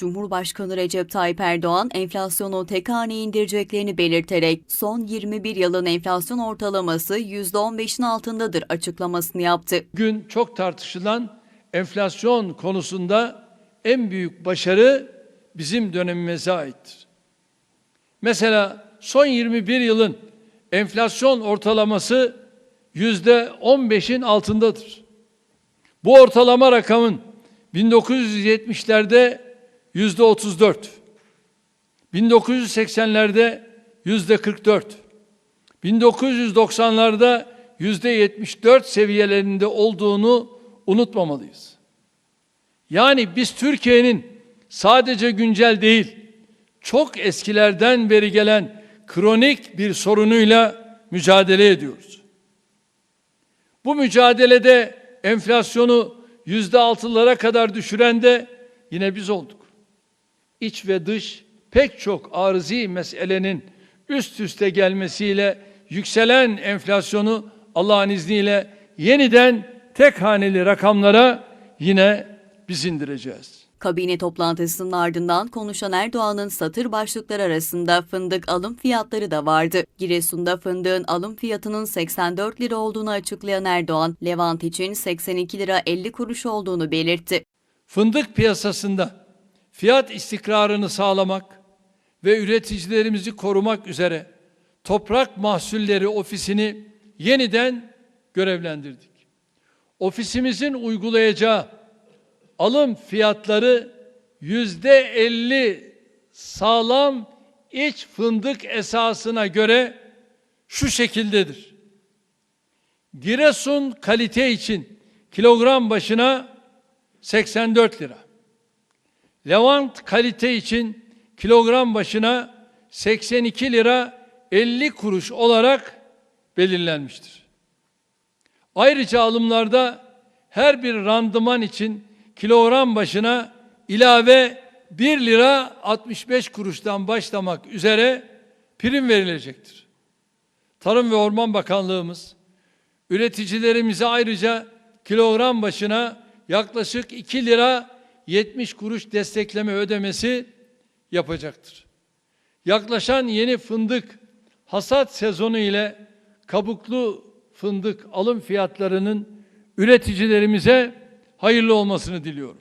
Cumhurbaşkanı Recep Tayyip Erdoğan enflasyonu tek haneye indireceklerini belirterek son 21 yılın enflasyon ortalaması %15'in altındadır açıklamasını yaptı. Gün çok tartışılan enflasyon konusunda en büyük başarı bizim dönemimize aittir. Mesela son 21 yılın enflasyon ortalaması yüzde 15'in altındadır. Bu ortalama rakamın 1970'lerde yüzde 34, 1980'lerde yüzde 44, 1990'larda yüzde 74 seviyelerinde olduğunu unutmamalıyız. Yani biz Türkiye'nin sadece güncel değil, çok eskilerden beri gelen kronik bir sorunuyla mücadele ediyoruz. Bu mücadelede enflasyonu yüzde altılara kadar düşüren de yine biz olduk. İç ve dış pek çok arızi meselenin üst üste gelmesiyle yükselen enflasyonu Allah'ın izniyle yeniden tek haneli rakamlara yine biz indireceğiz. Kabine toplantısının ardından konuşan Erdoğan'ın satır başlıkları arasında fındık alım fiyatları da vardı. Giresun'da fındığın alım fiyatının 84 lira olduğunu açıklayan Erdoğan, Levant için 82 lira 50 kuruş olduğunu belirtti. Fındık piyasasında fiyat istikrarını sağlamak ve üreticilerimizi korumak üzere Toprak Mahsulleri Ofisini yeniden görevlendirdik. Ofisimizin uygulayacağı alım fiyatları yüzde elli sağlam iç fındık esasına göre şu şekildedir. Giresun kalite için kilogram başına 84 lira. Levant kalite için kilogram başına 82 lira 50 kuruş olarak belirlenmiştir. Ayrıca alımlarda her bir randıman için kilogram başına ilave 1 lira 65 kuruştan başlamak üzere prim verilecektir. Tarım ve Orman Bakanlığımız üreticilerimize ayrıca kilogram başına yaklaşık 2 lira 70 kuruş destekleme ödemesi yapacaktır. Yaklaşan yeni fındık hasat sezonu ile kabuklu fındık alım fiyatlarının üreticilerimize hayırlı olmasını diliyorum.